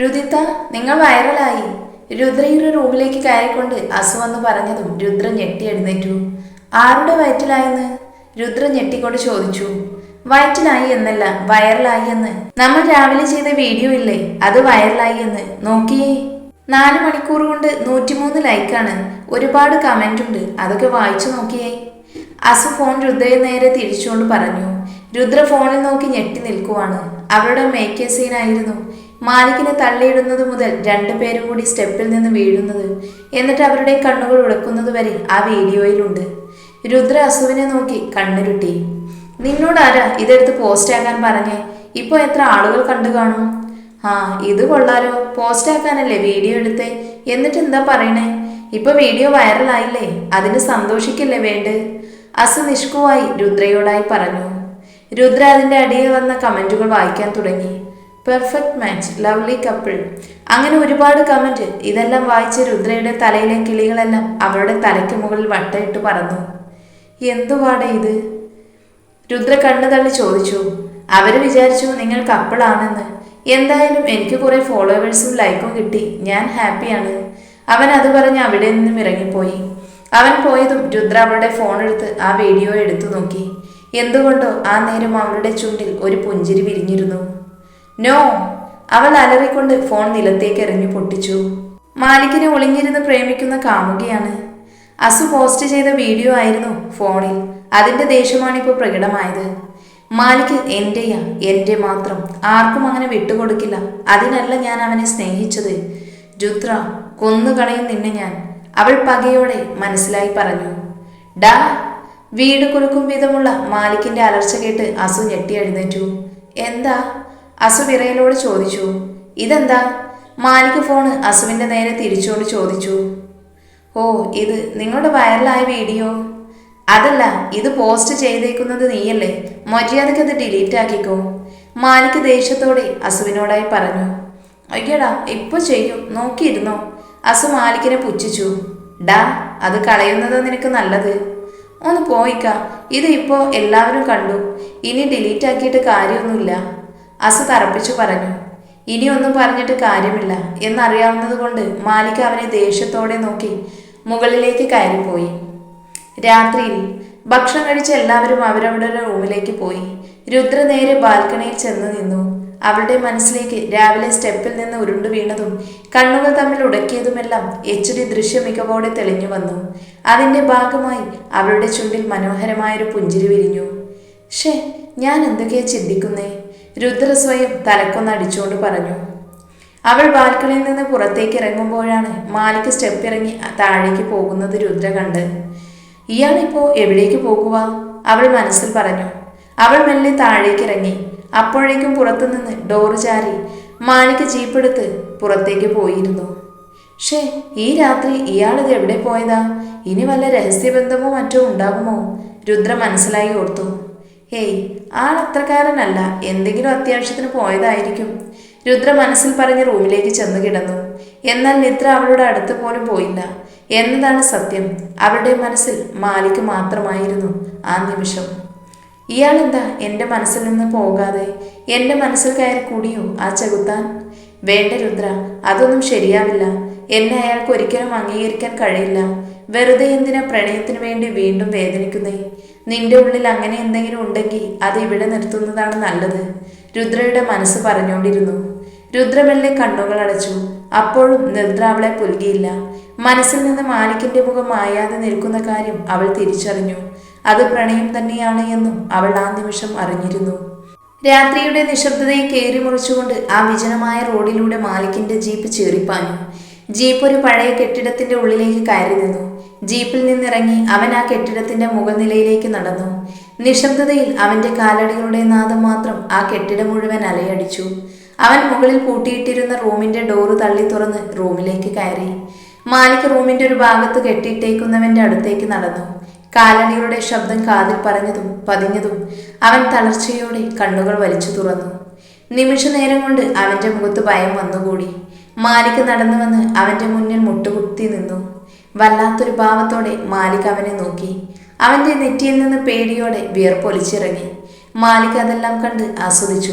രുദിത്ത നിങ്ങൾ വൈറലായി. രുദ്രയുടെ റൂമിലേക്ക് കയറിക്കൊണ്ട് അസു വന്ന് പറഞ്ഞതും രുദ്ര ഞെട്ടി എഴുന്നേറ്റു. ആരുടെ വയറ്റിലായെന്ന്? രുദ്ര ഞെട്ടിക്കൊണ്ട് ചോദിച്ചു. വയറ്റിലായി എന്നല്ല വൈറലായി എന്ന്. നമ്മൾ രാവിലെ ചെയ്ത വീഡിയോ ഇല്ലേ? അത് വൈറലായി എന്ന്. നോക്കിയേ. നാല് മണിക്കൂർ കൊണ്ട് നൂറ്റിമൂന്ന് ലൈക്കാണ്. ഒരുപാട് കമന്റ് ഉണ്ട് അതൊക്കെ വായിച്ചു നോക്കിയേ. അസു ഫോൺ രുദ്രയെ നേരെ തിരിച്ചുകൊണ്ട് പറഞ്ഞു. രുദ്ര ഫോണിൽ നോക്കി ഞെട്ടി നിൽക്കുവാണ്. അവരുടെ മേക്കേ സീനായിരുന്നു മാലിക്കിനെ തള്ളിയിടുന്നത് മുതൽ രണ്ടുപേരും കൂടി സ്റ്റെപ്പിൽ നിന്ന് വീഴുന്നത് എന്നിട്ട് അവരുടെ കണ്ണുകൾ ഉടക്കുന്നത് വരെ ആ വീഡിയോയിലുണ്ട്. രുദ്ര അസുവിനെ നോക്കി കണ്ണുരുട്ടി. നിന്നോട് ആരാ ഇതെടുത്ത് പോസ്റ്റ് ആക്കാൻ പറഞ്ഞേ? ഇപ്പൊ എത്ര ആളുകൾ കണ്ടു കാണും? ആ ഇത് കൊള്ളാലോ. പോസ്റ്റ് ആക്കാനല്ലേ വീഡിയോ എടുത്തേ? എന്നിട്ട് എന്താ പറയണേ? ഇപ്പൊ വീഡിയോ വൈറലായില്ലേ? അതിന് സന്തോഷിക്കില്ലേ വേണ്ട? അസു നിഷ്കുവായി രുദ്രയോടായി പറഞ്ഞു. രുദ്ര അതിന്റെ അടിയിൽ വന്ന കമന്റുകൾ വായിക്കാൻ തുടങ്ങി. പെർഫെക്റ്റ് മാച്ച് ലവ്ലി കപ്പിൾ അങ്ങനെ ഒരുപാട് കമന്റ് ഇതെല്ലാം വായിച്ച രുദ്രയുടെ തലയിലെ കിളികളെല്ലാം അവരുടെ തലയ്ക്ക് മുകളിൽ വട്ടയിട്ട് പറന്നു. എന്തുവാടെ ഇത്? രുദ്ര കണ്ണു തള്ളി ചോദിച്ചു. അവർ വിചാരിച്ചു നിങ്ങൾ കപ്പിളാണെന്ന് എന്തായാലും എനിക്ക് കുറെ ഫോളോവേഴ്സും ലൈക്കും കിട്ടി. ഞാൻ ഹാപ്പിയാണ് അവൻ അത് പറഞ്ഞ് അവിടെ നിന്നും ഇറങ്ങിപ്പോയി. അവൻ പോയതും രുദ്ര അവളുടെ ഫോൺ എടുത്ത് ആ വീഡിയോ എടുത്തു നോക്കി. എന്തുകൊണ്ടോ ആ നേരം അവളുടെ ചുണ്ടിൽ ഒരു പുഞ്ചിരി വിരിഞ്ഞിരുന്നു. നോ അവൾ അലറിക്കൊണ്ട് ഫോൺ നിലത്തേക്ക് എറിഞ്ഞു പൊട്ടിച്ചു. മാലിക്കിനെ ഒളിഞ്ഞിരുന്ന് പ്രേമിക്കുന്ന കാമുകിയാണ്. അസു പോസ്റ്റ് ചെയ്ത വീഡിയോ ആയിരുന്നു ഫോണിൽ. അതിന്റെ ദേഷ്യമാണ് ഇപ്പോൾ പ്രകടമായത്. മാലിക് എന്റെയാ? എന്റെ മാത്രം. ആർക്കും അങ്ങനെ വിട്ടുകൊടുക്കില്ല. അതിനല്ല ഞാൻ അവനെ സ്നേഹിച്ചത്. ജുത്ര കൊന്നുകളയും നിന്നെ ഞാൻ. അവൾ പകയോടെ മനസ്സിലായി പറഞ്ഞു. ഡാ വീട് കുലുക്കും വിധമുള്ള മാലിക്കിന്റെ അലർച്ച കേട്ട് അസു ഞെട്ടി എഴുന്നേറ്റു. എന്താ? അസു വിറയലോട് ചോദിച്ചു ഇതെന്താ? മാലിക് ഫോണ് അസുവിന്റെ നേരെ തിരിച്ചോട് ചോദിച്ചു ഓ ഇത് നിങ്ങളുടെ വൈറലായ വീഡിയോ? അതല്ല ഇത് പോസ്റ്റ് ചെയ്തേക്കുന്നത് നീയല്ലേ മര്യാദയ്ക്ക് അത് ഡിലീറ്റ് ആക്കിക്കോ മാലിക് ദേഷ്യത്തോടെ അസുവിനോടായി പറഞ്ഞു. അയ്യടാ ഇപ്പൊ ചെയ്യും നോക്കിയിരുന്നോ? അസു മാലിക്കിനെ പുച്ഛിച്ചു. ഡാ അത് കളയുന്നത് നിനക്ക് നല്ലത്. ഒന്ന് പോയിക്ക ഇത് എല്ലാവരും കണ്ടു. ഇനി ഡിലീറ്റ് ആക്കിയിട്ട് കാര്യമൊന്നുമില്ല. അസു തറപ്പിച്ചു പറഞ്ഞു ഇനിയൊന്നും പറഞ്ഞിട്ട് കാര്യമില്ല എന്നറിയാവുന്നത് കൊണ്ട് മാലിക അവനെ ദേഷ്യത്തോടെ നോക്കി മുകളിലേക്ക് കയറിപ്പോയി. രാത്രിയിൽ ഭക്ഷണം കഴിച്ച് എല്ലാവരും അവരവരുടെ റൂമിലേക്ക് പോയി. രുദ്ര നേരെ ബാൽക്കണിയിൽ ചെന്ന് നിന്നു. അവളുടെ മനസ്സിലേക്ക് രാവിലെ സ്റ്റെപ്പിൽ നിന്ന് ഉരുണ്ടു വീണതും കണ്ണുകൾ തമ്മിൽ ഉടക്കിയതുമെല്ലാം എച്ച് ഡി ദൃശ്യം മികവോടെ തെളിഞ്ഞു വന്നു. അതിന്റെ ഭാഗമായി അവളുടെ ചുണ്ടിൽ മനോഹരമായൊരു പുഞ്ചിരി വിരിഞ്ഞു. ഷേ ഞാൻ എന്തൊക്കെയാ ചിന്തിക്കുന്നേ? രുദ്ര സ്വയം തലക്കൊന്ന് അടിച്ചുകൊണ്ട് പറഞ്ഞു അവൾ ബാൽക്കണിയിൽ നിന്ന് പുറത്തേക്ക് ഇറങ്ങുമ്പോഴാണ് മാലിക്ക് സ്റ്റെപ്പ് ഇറങ്ങി താഴേക്ക് പോകുന്നത് രുദ്ര കണ്ട്. ഇയാളിപ്പോ എവിടേക്ക് പോകുക അവൾ മനസ്സിൽ പറഞ്ഞു. അവൾ മെല്ലെ താഴേക്ക് ഇറങ്ങി. അപ്പോഴേക്കും പുറത്തുനിന്ന് ഡോറ് ചാരി മാലിക്ക് ജീപ്പെടുത്ത് പുറത്തേക്ക് പോയിരുന്നു. ഷേ ഈ രാത്രി ഇയാളിത് എവിടെ പോയതാ? ഇനി വല്ല രഹസ്യബന്ധമോ മറ്റോ ഉണ്ടാകുമോ? രുദ്ര മനസ്സിലായി ഓർത്തു. ഹേയ് ആൾ അത്രക്കാരനല്ല. എന്തെങ്കിലും അത്യാവശ്യത്തിന് പോയതായിരിക്കും. രുദ്ര മനസ്സിൽ പറഞ്ഞ് റൂമിലേക്ക് ചെന്ന് കിടന്നു. എന്നാൽ നിദ്ര അവളുടെ അടുത്ത് പോലും പോയില്ല. എന്നതാണ് സത്യം. അവളുടെ മനസ്സിൽ മാലിക്ക് മാത്രമായിരുന്നു ആ നിമിഷം. ഇയാൾ എന്താ എന്റെ മനസ്സിൽ നിന്ന് പോകാതെ? എന്റെ മനസ്സിൽ കയറി കൂടിയോ ആ ചെകുത്താൻ? വേണ്ട രുദ്ര അതൊന്നും ശരിയാവില്ല. എന്നെ അയാൾക്ക് ഒരിക്കലും അംഗീകരിക്കാൻ കഴിയില്ല. വെറുതെ എന്തിനാ പ്രണയത്തിന് വേണ്ടി വീണ്ടും വേദനിക്കുന്നേ? നിന്റെ ഉള്ളിൽ അങ്ങനെ എന്തെങ്കിലും ഉണ്ടെങ്കിൽ അത് ഇവിടെ നിർത്തുന്നതാണ് നല്ലത്. രുദ്രയുടെ മനസ്സ് പറഞ്ഞുകൊണ്ടിരുന്നു. രുദ്രമെല്ലെ കണ്ണുകൾ അടച്ചു. അപ്പോഴും നിദ്ര അവളെ പുൽകിയില്ല. മനസ്സിൽ നിന്ന് മാലിക്കിന്റെ മുഖം മായാതെ നിൽക്കുന്ന കാര്യം അവൾ തിരിച്ചറിഞ്ഞു. അത് പ്രണയം തന്നെയാണ് എന്നും അവൾ ആ നിമിഷം അറിഞ്ഞിരുന്നു. രാത്രിയുടെ നിശബ്ദതയെ കയറി മുറിച്ചുകൊണ്ട് ആ വിജനമായ റോഡിലൂടെ മാലിക്കിന്റെ ജീപ്പ് ചീറിപ്പാഞ്ഞു. ജീപ്പ് ഒരു പഴയ കെട്ടിടത്തിന്റെ ഉള്ളിലേക്ക് കയറി നിന്നു. ജീപ്പിൽ നിന്നിറങ്ങി അവൻ ആ കെട്ടിടത്തിന്റെ മുകൾനിലയിലേക്ക് നടന്നു. നിശബ്ദതയിൽ അവന്റെ കാലടികളുടെ നാദം മാത്രം ആ കെട്ടിടം മുഴുവൻ അലയടിച്ചു. അവൻ മുകളിൽ പൂട്ടിയിട്ടിരുന്ന റൂമിന്റെ ഡോറ് തള്ളി തുറന്ന് റൂമിലേക്ക് കയറി. മാലിക് റൂമിന്റെ ഒരു ഭാഗത്ത് കെട്ടിയിട്ടേക്കുന്നവന്റെ അടുത്തേക്ക് നടന്നു. കാലടികളുടെ ശബ്ദം കാതിൽ പറഞ്ഞതും പതിഞ്ഞതും അവൻ തളർച്ചയോടെ കണ്ണുകൾ വലിച്ചു തുറന്നു. നിമിഷ നേരം കൊണ്ട് അവന്റെ മുഖത്ത് ഭയം വന്നുകൂടി. മാലിക് നടന്നു വന്ന് അവന്റെ മുന്നിൽ മുട്ടുകുത്തി നിന്നു. വല്ലാത്തൊരു ഭാവത്തോടെ മാലിക് അവനെ നോക്കി. അവന്റെ നെറ്റിയിൽ നിന്ന് പേടിയോടെ വിയർപ്പൊലിച്ചിറങ്ങി മാലിക് അതെല്ലാം കണ്ട് ആസ്വദിച്ചു.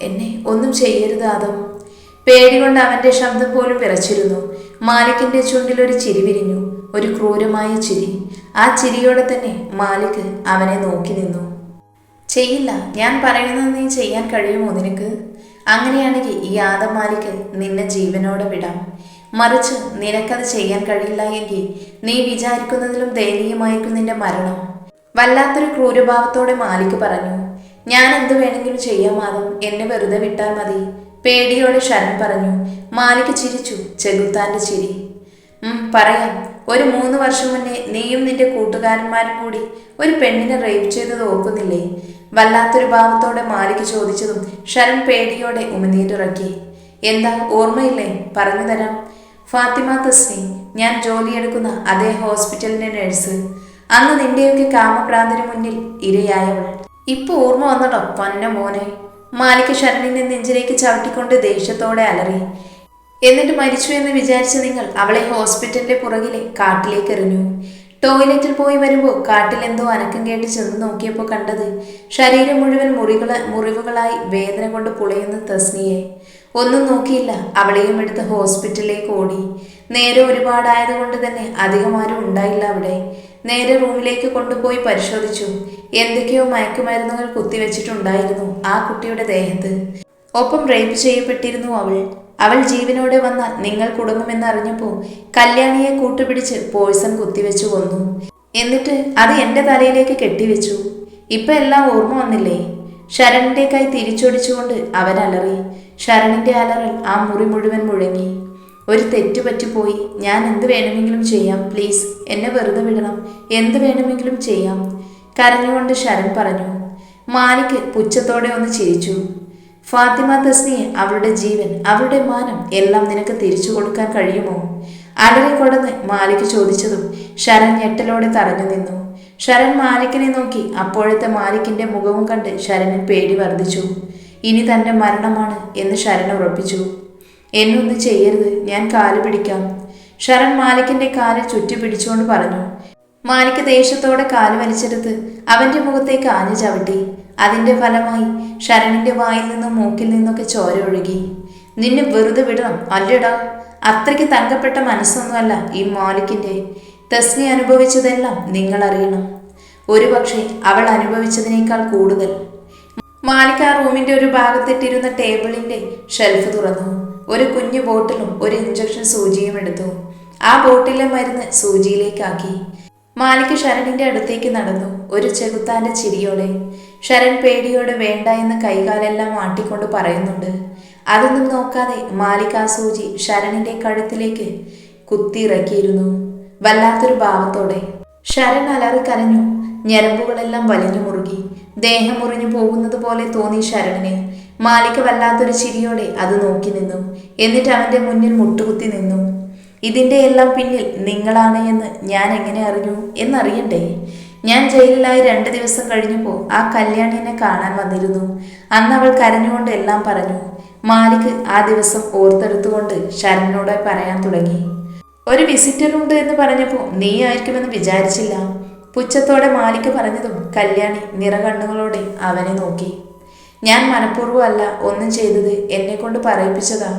എന്നെ ഒന്നും ചെയ്യരുത് ആദം. പേടികൊണ്ട് അവന്റെ ശബ്ദം പോലും വിറച്ചിരുന്നു. മാലിക്കിന്റെ ചുണ്ടിൽ ഒരു ചിരി വിരിഞ്ഞു. ഒരു ക്രൂരമായ ചിരി. ആ ചിരിയോടെ തന്നെ മാലിക് അവനെ നോക്കി നിന്നു. ചെയ്യില്ല ഞാൻ പറയുന്നത് നീ ചെയ്യാൻ കഴിയുമോ നിനക്ക്? അങ്ങനെയാണെങ്കിൽ ഈ ആദം മാലിക് നിന്നെ ജീവനോടെ വിടാം. മറിച്ച് നിനക്കത് ചെയ്യാൻ കഴിയില്ല എങ്കിൽ നീ വിചാരിക്കുന്നതിലും ദയനീയമായിരിക്കും നിന്റെ മരണം. വല്ലാത്തൊരു ക്രൂരഭാവത്തോടെ മാലിക് പറഞ്ഞു ഞാൻ എന്ത് വേണമെങ്കിലും ചെയ്യാം മാധം എന്നെ വെറുതെ വിട്ടാൽ മതി. പേടിയോടെ ശരൺ പറഞ്ഞു മാലിക് ചിരിച്ചു ചെകുത്താന്റെ ചിരി. പറയാം. ഒരു മൂന്ന് വർഷം മുന്നേ നീയും നിന്റെ കൂട്ടുകാരന്മാരും കൂടി ഒരു പെണ്ണിനെ റേപ്പ് ചെയ്തത് ഓർക്കുന്നില്ലേ? വല്ലാത്തൊരു ഭാവത്തോടെ മാലിക് ചോദിച്ചതും ശരൺ പേടിയോടെ ഉമിനീരിറക്കി. എന്താ ഓർമ്മയില്ലേ? പറഞ്ഞു തരാം. ഫാത്തിമ തസ്നി ഞാൻ ജോലിയെടുക്കുന്ന അതേ ഹോസ്പിറ്റലിന്റെ നഴ്സ്. അന്ന് നിന്റെയൊക്കെ കാമപ്രാന്തിന് മുന്നിൽ ഇരയായവൾ. ഇപ്പൊ ഓർമ്മ വന്നടോ പൊന്ന മോനെ. മാലിക് ശരണിന്റെ നെഞ്ചിലേക്ക് ചവിട്ടിക്കൊണ്ട് ദേഷ്യത്തോടെ അലറി. എന്നിട്ട് മരിച്ചു എന്ന് വിചാരിച്ച നിങ്ങൾ അവളെ ഹോസ്പിറ്റലിന്റെ പുറകിലെ കാട്ടിലേക്ക് എറിഞ്ഞു. ടോയ്ലറ്റിൽ പോയി വരുമ്പോൾ കാട്ടിൽ എന്തോ അനക്കം കേട്ട് ചെന്ന് നോക്കിയപ്പോൾ കണ്ടത് ശരീരം മുഴുവൻ മുറികള മുറിവുകളായി വേദന കൊണ്ട് പുളയുന്ന തസ്നിയെ. ഒന്നും നോക്കിയില്ല. അവളെയും എടുത്ത് ഹോസ്പിറ്റലിലേക്ക് ഓടി. നേരെ ഒരുപാടായതുകൊണ്ട് തന്നെ അധികം ആരും ഉണ്ടായില്ല അവിടെ. നേരെ റൂമിലേക്ക് കൊണ്ടുപോയി പരിശോധിച്ചു. എന്തൊക്കെയോ മയക്കുമരുന്നുകൾ കുത്തിവെച്ചിട്ടുണ്ടായിരുന്നു ആ കുട്ടിയുടെ ദേഹത്ത്. ഒപ്പം റേപ്പ് ചെയ്യപ്പെട്ടിരുന്നു അവൾ. അവൾ ജീവനോടെ വന്ന നിങ്ങൾ കുടുങ്ങുമെന്ന് അറിഞ്ഞപ്പോൾ കല്യാണിയെ കൂട്ടുപിടിച്ച് പോയ്സൺ കുത്തിവെച്ചു കൊന്നു. എന്നിട്ട് അത് എന്റെ തലയിലേക്ക് കെട്ടിവെച്ചു. ഇപ്പൊ എല്ലാം ഓർമ്മ വന്നില്ലേ? ശരണിന്റെ കൈ തിരിച്ചൊടിച്ചുകൊണ്ട് അവൻ അലറി ശരണിന്റെ അലറൽ ആ മുറി മുഴുവൻ മുഴങ്ങി. ഒരു തെറ്റ് പറ്റിപ്പോയി. ഞാൻ എന്ത് വേണമെങ്കിലും ചെയ്യാം. പ്ലീസ് എന്നെ വെറുതെ വിടണം. എന്ത് വേണമെങ്കിലും ചെയ്യാം. കരഞ്ഞുകൊണ്ട് ശരൺ പറഞ്ഞു. മാലിക് പുച്ഛത്തോടെ ഒന്ന് ചിരിച്ചു. ഫാത്തിമ തസ്നിയെ അവളുടെ ജീവൻ അവളുടെ മാനം എല്ലാം നിനക്ക് തിരിച്ചു കൊടുക്കാൻ കഴിയുമോ? അലറിക്കൊടന്ന് മാലിക് ചോദിച്ചതും ശരൺ ഞെട്ടലോടെ തറഞ്ഞു നിന്നു. ശരൺ മാലിക്കിനെ നോക്കി അപ്പോഴത്തെ മാലിക്കിന്റെ മുഖവും കണ്ട് ശരണിന് പേടി വർദ്ധിച്ചു. ഇനി തന്റെ മരണമാണ് എന്ന് ശരൺ ഉറപ്പിച്ചു. എന്നൊന്ന് ചെയ്യരുത് ഞാൻ കാൽ പിടിക്കാം ശരൺ മാലിക്കിന്റെ കാൽ ചുറ്റി പിടിച്ചുകൊണ്ട് പറഞ്ഞു. മാലിക്ക് ദേഷ്യത്തോടെ കാൽ വലിച്ചെടുത്ത് അവന്റെ മുഖത്തേക്ക് ആഞ്ഞു ചവിട്ടി. അതിന്റെ ഫലമായി ശരണിന്റെ വായിൽ നിന്നും മൂക്കിൽ നിന്നൊക്കെ ചോര ഒഴുകി. നിന്നെ വെറുതെ വിടണം അല്ലടാ. അത്രയ്ക്ക് തങ്കപ്പെട്ട മനസ്സൊന്നുമല്ല ഈ മാലിക്കിന്റെ. തസ്നി അനുഭവിച്ചതെല്ലാം നിങ്ങൾ അറിയണം ഒരുപക്ഷെ അവൾ അനുഭവിച്ചതിനേക്കാൾ കൂടുതൽ. മാലിക റൂമിന്റെ ഒരു ഭാഗത്തിട്ടിരുന്ന ടേബിളിന്റെ ഷെൽഫ് തുറന്നു. ഒരു കുഞ്ഞു ബോട്ടിലും ഒരു ഇഞ്ചക്ഷൻ സൂചിയും എടുത്തു. ആ ബോട്ടിലെ മരുന്ന് സൂചിയിലേക്കാക്കി. മാലിക് ശരണിന്റെ അടുത്തേക്ക് നടന്നു. ഒരു ചെകുത്താന്റെ ചിരിയോടെ. ശരൺ പേടിയോടെ വേണ്ട എന്ന് കൈകാലെല്ലാം മാട്ടിക്കൊണ്ട് പറയുന്നുണ്ട്. അതൊന്നും നോക്കാതെ മാലിക ആ സൂചി ശരണിന്റെ കഴുത്തിലേക്ക് കുത്തിയിറക്കിയിരുന്നു. വല്ലാത്തൊരു ഭാവത്തോടെ. ശരൺ അലറി കരഞ്ഞു. ഞരമ്പുകളെല്ലാം വലിഞ്ഞു മുറുകി. ദേഹം മുറിഞ്ഞു പോകുന്നത് പോലെ തോന്നി ശരണിന്. മാലിക വല്ലാത്തൊരു ചിരിയോടെ അത് നോക്കി നിന്നു. എന്നിട്ട് അവന്റെ മുന്നിൽ മുട്ടുകുത്തി നിന്നു. ഇതിന്റെ എല്ലാം പിന്നിൽ നിങ്ങളാണ് എന്ന് ഞാൻ എങ്ങനെ അറിഞ്ഞു? എന്നറിയണ്ടേ ഞാൻ ജയിലിലായി രണ്ട് ദിവസം കഴിഞ്ഞപ്പോൾ ആ കല്യാണിനെ കാണാൻ വന്നിരുന്നു. അന്ന് അവൾ കരഞ്ഞുകൊണ്ട് എല്ലാം പറഞ്ഞു. മാലിക് ആ ദിവസം ഓർത്തെടുത്തുകൊണ്ട് ശരണിനോട് പറയാൻ തുടങ്ങി. ഒരു വിസിറ്റർ ഉണ്ട് എന്ന് പറഞ്ഞപ്പോൾ നീ ആയിരിക്കുമെന്ന് വിചാരിച്ചില്ല. പുച്ഛത്തോടെ മാലിക്ക് പറഞ്ഞതും കല്യാണി നിറകണ്ണുകളോടെ അവനെ നോക്കി. ഞാൻ മനഃപൂർവമല്ല ഒന്നും ചെയ്തത് എന്നെ കൊണ്ട് പറയിപ്പിച്ചതാ.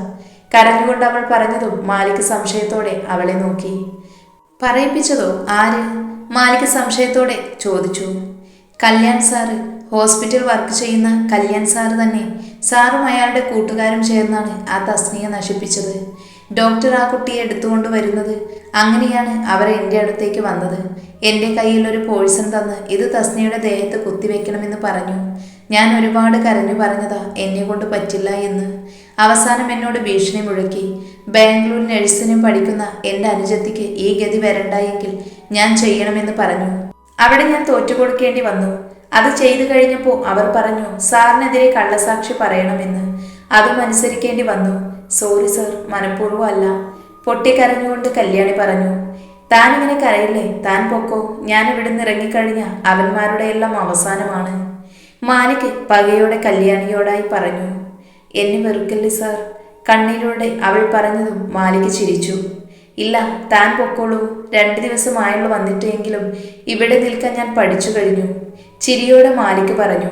കരഞ്ഞുകൊണ്ട് അവൾ പറഞ്ഞതും മാലിക്ക് സംശയത്തോടെ അവളെ നോക്കി. പറയിപ്പിച്ചതോ? ആര്? മാലിക്ക് സംശയത്തോടെ ചോദിച്ചു. കല്യാൺ സാറ് ഹോസ്പിറ്റൽ വർക്ക് ചെയ്യുന്ന കല്യാൺ സാറ് തന്നെ സാറും അയാളുടെ കൂട്ടുകാരും ചേർന്നാണ് ആ തസ്നിയെ നശിപ്പിച്ചത്. ഡോക്ടർ ആ കുട്ടിയെ എടുത്തുകൊണ്ട് വരുന്നത്? അങ്ങനെയാണ് അവർ എന്റെ അടുത്തേക്ക് വന്നത്. എന്റെ കയ്യിൽ ഒരു പോഴ്സൺ തന്ന് ഇത് തസ്നയുടെ ദേഹത്ത് കുത്തിവെക്കണമെന്ന് പറഞ്ഞു. ഞാൻ ഒരുപാട് കരഞ്ഞു പറഞ്ഞതാ എന്നെ കൊണ്ട് പറ്റില്ല എന്ന്. അവസാനം എന്നോട് ഭീഷണി മുഴക്കി. ബാംഗ്ലൂർ നഴ്സിനും പഠിക്കുന്ന എന്റെ അനുജത്തിക്ക് ഈ ഗതി വരണ്ടായെങ്കിൽ ഞാൻ ചെയ്യണമെന്ന് പറഞ്ഞു. അവിടെ ഞാൻ തോറ്റുകൊടുക്കേണ്ടി വന്നു. അത് ചെയ്തു കഴിഞ്ഞപ്പോൾ അവർ പറഞ്ഞു സാറിനെതിരെ കള്ളസാക്ഷി പറയണമെന്ന്. അതും അനുസരിക്കേണ്ടി വന്നു. സോറി സർ മനഃപൂർവം അല്ല പൊട്ടിക്കരഞ്ഞുകൊണ്ട് കല്യാണി പറഞ്ഞു. താൻ ഇങ്ങനെ കരയില്ലേ? താൻ പൊക്കോ. ഞാൻ ഇവിടുന്ന് ഇറങ്ങിക്കഴിഞ്ഞ അവന്മാരുടെ എല്ലാം അവസാനമാണ്. മാലിക് പകയോടെ കല്യാണിയോടായി പറഞ്ഞു. എന്നെ വെറുക്കല്ലേ സാർ കണ്ണീരോടെ അവൾ പറഞ്ഞതും മാലിക് ചിരിച്ചു. ഇല്ല താൻ പൊക്കോളൂ. രണ്ട് ദിവസമായുള്ള വന്നിട്ടെങ്കിലും ഇവിടെ നിൽക്കാൻ ഞാൻ പഠിച്ചു കഴിഞ്ഞു. ചിരിയോടെ മാലിക് പറഞ്ഞു.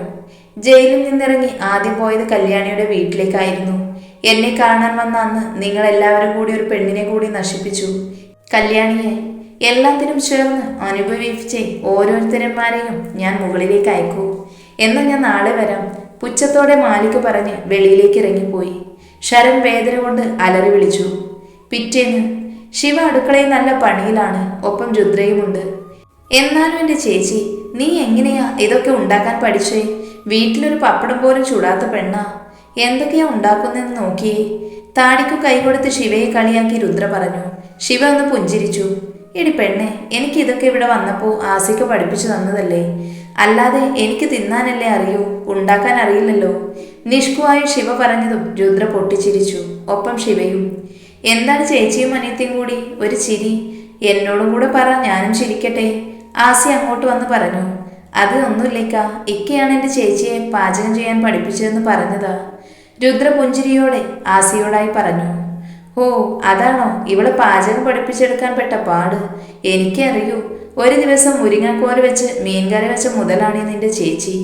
ജയിലിൽ നിന്നിറങ്ങി ആദ്യം പോയത് കല്യാണിയുടെ വീട്ടിലേക്കായിരുന്നു. എന്നെ കാണാൻ വന്ന അന്ന് നിങ്ങൾ എല്ലാവരും കൂടി ഒരു പെണ്ണിനെ കൂടി നശിപ്പിച്ചു. കല്യാണിയെ എല്ലാത്തിനും ചേർന്ന് അനുഭവിച്ച് ഓരോരുത്തരന്മാരെയും ഞാൻ മുകളിലേക്ക് അയക്കൂ. എന്ന് ഞാൻ നാളെ വരാം. പുച്ഛത്തോടെ മാലിക് പറഞ്ഞ് വെളിയിലേക്ക് ഇറങ്ങിപ്പോയി. ശരൺ വേദന കൊണ്ട് അലറി വിളിച്ചു. പിറ്റേന്ന് ശിവ അടുക്കളയിൽ നല്ല പണിയിലാണ് ഒപ്പം രുദ്രയുമുണ്ട്. എന്നാലും എന്റെ ചേച്ചി നീ എങ്ങനെയാ ഇതൊക്കെ ഉണ്ടാക്കാൻ പഠിച്ചേ? വീട്ടിലൊരു പപ്പടം പോലും ചൂടാത്ത പെണ്ണാ. എന്തൊക്കെയാ ഉണ്ടാക്കുന്നതെന്ന് നോക്കിയേ താടിക്കു കൈകൊടുത്ത് ശിവയെ കളിയാക്കി രുദ്ര പറഞ്ഞു. ശിവ ഒന്ന് പുഞ്ചിരിച്ചു. എടി പെണ്ണെ എനിക്ക് ഇതൊക്കെ ഇവിടെ വന്നപ്പോൾ ആസിക്ക് പഠിപ്പിച്ചു തന്നതല്ലേ. അല്ലാതെ എനിക്ക് തിന്നാനല്ലേ അറിയൂ ഉണ്ടാക്കാൻ അറിയില്ലല്ലോ. നിഷ്കുവായി ശിവ പറഞ്ഞതും രുദ്ര പൊട്ടിച്ചിരിച്ചു. ഒപ്പം ശിവയും എന്താണ് ചേച്ചിയും അനിയത്തിയും കൂടി? ഒരു ചിരി. എന്നോടും കൂടെ പറ ഞാനും ചിരിക്കട്ടെ. ആസി അങ്ങോട്ട് വന്ന് പറഞ്ഞു അത് ഒന്നുമില്ലേക്ക. ഇക്കയാണ് എന്റെ ചേച്ചിയെ പാചകം ചെയ്യാൻ പഠിപ്പിച്ചതെന്ന് പറഞ്ഞതാ. രുദ്ര പുഞ്ചിരിയോടെ ആസിയോടായി പറഞ്ഞു ഓ അതാണോ ഇവളെ പാചകം പഠിപ്പിച്ചെടുക്കാൻ പെട്ട പാട്? എനിക്കറിയൂ ഒരു ദിവസം മുരിങ്ങാക്കോൽ വെച്ച് മീൻകറി വെച്ച മുതലാണ് നിന്റെ ചേച്ചി.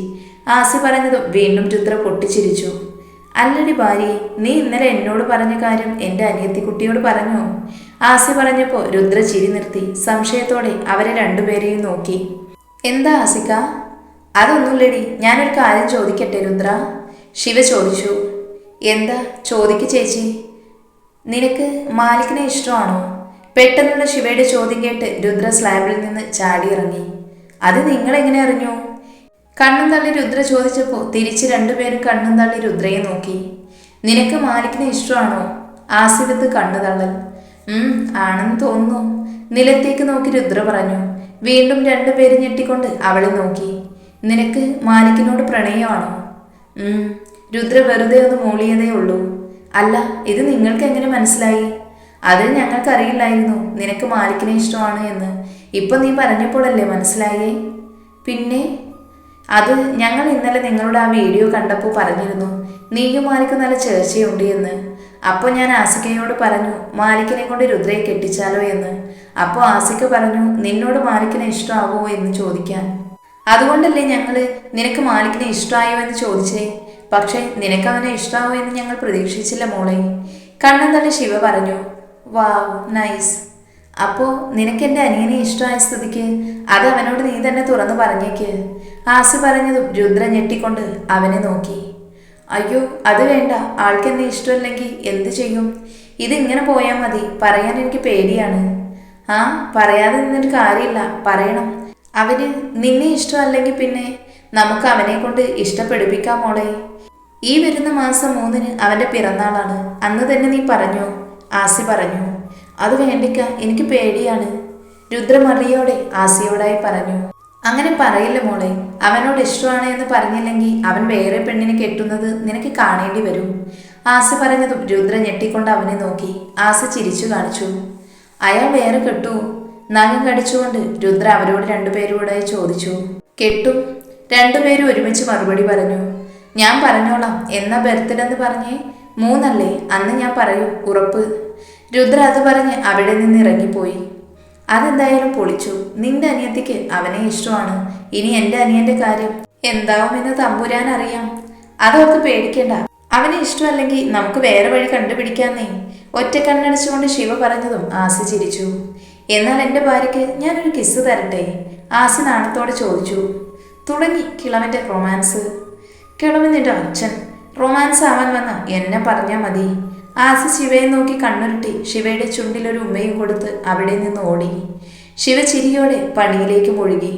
ആസി പറഞ്ഞതും വീണ്ടും രുദ്ര പൊട്ടിച്ചിരിച്ചു. അല്ലടി ഭാര്യ നീ ഇന്നലെ എന്നോട് പറഞ്ഞ കാര്യം എന്റെ അനിയത്തിക്കുട്ടിയോട് പറഞ്ഞോ. ആസി പറഞ്ഞപ്പോൾ രുദ്ര ചിരി നിർത്തി സംശയത്തോടെ അവരെ രണ്ടുപേരെയും നോക്കി. എന്താ ആസിക്ക? അതൊന്നുമില്ലടി ഞാനൊരു കാര്യം ചോദിക്കട്ടെ രുദ്ര? ശിവ ചോദിച്ചു. എന്താ ചോദിക്ക് ചേച്ചി? നിനക്ക് മാലിക്കിനെ ഇഷ്ടമാണോ? പെട്ടെന്നുള്ള ശിവയുടെ ചോദ്യം കേട്ട് രുദ്ര സ്ലാബിൽ നിന്ന് ചാടിയിറങ്ങി അത് നിങ്ങൾ എങ്ങനെ അറിഞ്ഞു? കണ്ണും തള്ളി രുദ്ര ചോദിച്ചപ്പോൾ തിരിച്ച് രണ്ടുപേരും കണ്ണും തള്ളി രുദ്രയെ നോക്കി. നിനക്ക് മാലിക്കിനെ ഇഷ്ടമാണോ? ആസിഫത്ത് കണ്ണു തള്ളൽ. ആണെന്ന് തോന്നുന്നു. നിലത്തേക്ക് നോക്കി രുദ്ര പറഞ്ഞു. വീണ്ടും രണ്ടുപേരും ഞെട്ടിക്കൊണ്ട് അവളെ നോക്കി. നിനക്ക് മാലിക്കിനോട് പ്രണയമാണോ? രുദ്ര വെറുതെ ഒന്ന് മൂളിയതേ ഉള്ളൂ. അല്ല ഇത് നിങ്ങൾക്ക് എങ്ങനെ മനസ്സിലായി? അതിൽ ഞങ്ങൾക്കറിയില്ലായിരുന്നു നിനക്ക് മാലിക്കിനെ ഇഷ്ടമാണ് എന്ന്. ഇപ്പൊ നീ പറഞ്ഞപ്പോഴല്ലേ മനസ്സിലായേ? പിന്നെ? അത് ഞങ്ങൾ ഇന്നലെ നിങ്ങളുടെ ആ വീഡിയോ കണ്ടപ്പോൾ പറഞ്ഞിരുന്നു. നീയും മാലിക്കും നല്ല ചേർച്ചയുണ്ട് എന്ന്. അപ്പോൾ ഞാൻ ആസിക്കയോട് പറഞ്ഞു മാലിക്കിനെ കൊണ്ട് രുദ്രയെ കെട്ടിച്ചാലോ എന്ന്. അപ്പോൾ ആസിക്ക പറഞ്ഞു നിന്നോട് മാലിക്കിനെ ഇഷ്ടമാവോ? എന്ന് ചോദിക്കാൻ. അതുകൊണ്ടല്ലേ ഞങ്ങൾ നിനക്ക് മാലിക്കിനെ ഇഷ്ടമായോ? എന്ന് ചോദിച്ചേ. പക്ഷേ നിനക്ക് അവനെ ഇഷ്ടമാവോ എന്ന് ഞങ്ങൾ പ്രതീക്ഷിച്ചില്ല മോളെ. കണ്ണൻ തന്നെ ശിവ പറഞ്ഞു വാവ് നൈസ്. അപ്പോ നിനക്ക് എന്റെ അനിയനെ ഇഷ്ടമായ സ്ഥിതിക്ക് അത് അവനോട് നീ തന്നെ തുറന്നു പറഞ്ഞേക്ക്. ആസി പറഞ്ഞതും രുദ്ര ഞെട്ടിക്കൊണ്ട് അവനെ നോക്കി. അയ്യോ അത് വേണ്ട. ആൾക്ക് എന്നെ ഇഷ്ടമല്ലെങ്കിൽ എന്ത് ചെയ്യും? ഇതിങ്ങനെ പോയാൽ മതി. പറയാൻ എനിക്ക് പേടിയാണ്. ആ പറയാതെ നിന്നിട്ട് കാര്യമില്ല. പറയണം. അവന് നിന്നെ ഇഷ്ടമല്ലെങ്കിൽ പിന്നെ നമുക്ക് അവനെ കൊണ്ട് ഇഷ്ടപ്പെടുപ്പിക്കാം മോളെ. ഈ വരുന്ന മാസം മൂന്നിന് അവന്റെ പിറന്നാളാണ്. അന്ന് തന്നെ നീ പറഞ്ഞു ആസി പറഞ്ഞു അത് വേണ്ടിക്ക എനിക്ക് പേടിയാണ്. രുദ്രമറിയോടെ ആസിയോടായി പറഞ്ഞു അങ്ങനെ പറയില്ല മോളെ അവനോട് ഇഷ്ടമാണ് എന്ന് പറഞ്ഞില്ലെങ്കിൽ അവൻ വേറെ പെണ്ണിനെ കെട്ടുന്നത് നിനക്ക് കാണേണ്ടി വരും. ആസി പറഞ്ഞതും രുദ്ര ഞെട്ടിക്കൊണ്ട് അവനെ നോക്കി. ആസി ചിരിച്ചു കാണിച്ചു അയാൾ വേറെ കെട്ടു. നഖം കടിച്ചുകൊണ്ട് രുദ്ര അവരോട് രണ്ടുപേരോടായി ചോദിച്ചു കെട്ടും? രണ്ടുപേരും ഒരുമിച്ച് മറുപടി പറഞ്ഞു ഞാൻ പറഞ്ഞോളാം. എന്നാ ബർത്ത്ഡേ എന്ന് പറഞ്ഞേ? മൂന്നല്ലേ? അന്ന് ഞാൻ പറയൂ ഉറപ്പ്. രുദ്ര അത് പറഞ്ഞ് അവിടെ നിന്ന് ഇറങ്ങിപ്പോയി. അതെന്തായാലും പൊളിച്ചു. നിന്റെ അനിയത്തിക്ക് അവനെ ഇഷ്ടമാണ്. ഇനി എന്റെ അനിയന്റെ കാര്യം എന്താവുമെന്ന് തമ്പുരാൻ അറിയാം. അതോർത്ത് പേടിക്കണ്ട. അവനെ ഇഷ്ടമല്ലെങ്കിൽ നമുക്ക് വേറെ വഴി കണ്ടുപിടിക്കാന്നേ. ഒറ്റ കണ്ണടിച്ചുകൊണ്ട് ശിവ പറഞ്ഞതും ആസി ചിരിച്ചു. എന്നാൽ എന്റെ ഭാര്യയ്ക്ക് ഞാനൊരു കിസ് തരട്ടെ? ആസി നാണത്തോടെ ചോദിച്ചു. തുടങ്ങി കിളവന്റെ റൊമാൻസ് കിളവൻ നിന്റെ അച്ഛൻ റൊമാൻസ് ആവാൻ വന്ന എന്നെ പറഞ്ഞാൽ മതി. ആസി ശിവയെ നോക്കി കണ്ണുരുട്ടി ശിവയുടെ ചുണ്ടിലൊരു ഉമ്മയും കൊടുത്ത് അവിടെ നിന്ന് ഓടി. ശിവ ചിരിയോടെ പണിയിലേക്ക് മുഴുകി.